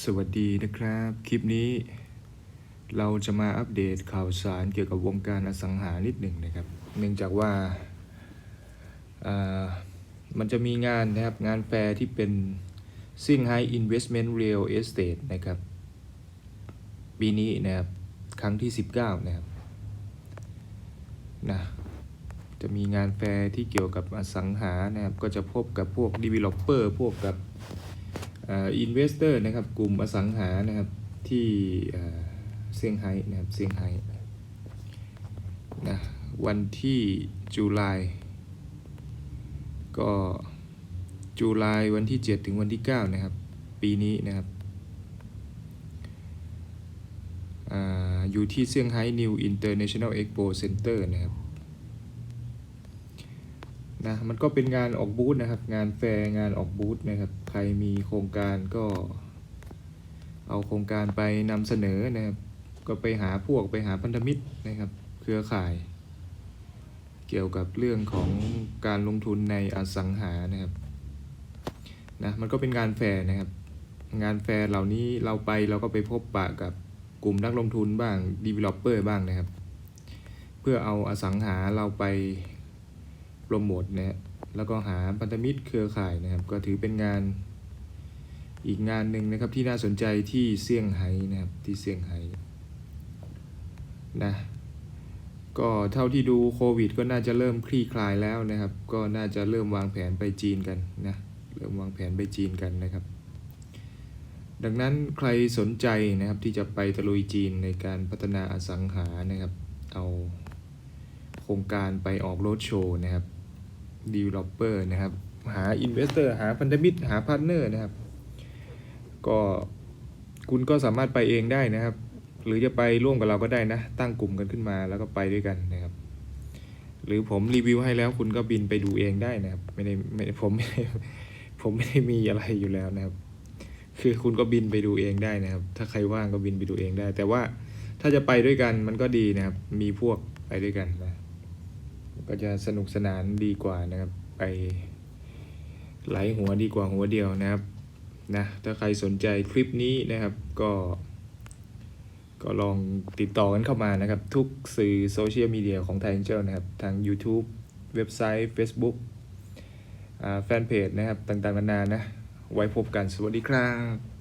สวัสดีนะครับ คลิปนี้ เราจะมาอัปเดตข่าวสารเกี่ยวกับวงการอสังหานิดหนึ่งนะครับ เนื่องจากว่าามันจะมีงานนะครับ งานแฟร์ที่เป็น Shanghai Investment Real Estate นะครับ ปีนี้นะครับ ครั้งที่ 19 นะครับนะจะมีงานแฟร์ที่เกี่ยวกับอสังหานะครับ ก็จะพบกับพวก Developer พวกกับ อินเวสเตอร์นะครับกลุ่มอสังหานะครับที่เซี่ยงไฮ้นะครับเซี่ยงไฮ้นะวันที่จุลายก็จุลายวันที่ 7 ถึงวันที่ 9 นะครับ ปีนี้นะครับออยู่ที่เซี่ยงไฮ้ New International Expo Center นะครับ นะมันก็เป็นงานออกบูธนะครับ งานแฟร์งานออกบูธนะครับ ใครมีโครงการก็ เอาโครงการไปนำเสนอนะครับ ก็ไปหาพวกไปหาพันธมิตรนะครับ เครือข่าย เกี่ยวกับเรื่องของการลงทุนในอสังหานะครับนะมันก็เป็นงานแฟร์นะครับ งานแฟร์เหล่านี้เราไปเราก็ไปพบปะกับกลุ่มนักลงทุนบ้าง developer บ้างนะครับ เพื่อเอาอสังหาเราไป รโมทนะฮะแล้วก็หาพันธมิตรเครือข่ายนะครับ ก็ถือเป็นงานอีกงานหนึ่งนะครับที่น่าสนใจที่เซี่ยงไฮ้นะครับที่เซี่ยงไฮ้นะก็เท่าที่ดูโควิด ก็น่าจะเริ่มคลี่คลายแล้วนะครับ ก็น่าจะเริ่มวางแผนไปจีนกันนะเริ่มวางแผนไปจีนกันนะครับ ดังนั้นใครสนใจนะครับที่จะไปตะลุยจีนในการพัฒนาอสังหานะครับ เอาโครงการไปออกโรดโชว์นะครับ developer นะครับ หา investor หาพันธมิตร หาพาร์ทเนอร์นะครับ ก็คุณก็สามารถไปเองได้นะครับ หรือจะไปร่วมกับเราก็ได้นะ ตั้งกลุ่มกันขึ้นมาแล้วก็ไปด้วยกันนะครับ หรือผมรีวิวให้แล้วคุณก็บินไปดูเองได้นะครับ ไม่ได้ไม่ได้ผมไม่ผมไม่ได้มีอะไรอยู่แล้วนะครับ คือคุณก็บินไปดูเองได้นะครับ ถ้าใครว่างก็บินไปดูเองได้ แต่ว่าถ้าจะไปด้วยกันมันก็ดีนะครับ มีพวกไปด้วยกันนะ ก็จะสนุกสนานดีกว่านะครับ ไปไหลหัวดีกว่าหัวเดียวนะครับนะถ้าใครสนใจคลิปนี้นะครับก็ ก็ลองติดต่อกันเข้ามานะครับ ทุกสื่อโซเชียลมีเดียของไทยเจ้านะครับ ทาง YouTube เว็บไซต์ Facebook แฟนเพจนะครับ ต่างๆนานานะ ไว้พบกันสวัสดีครับ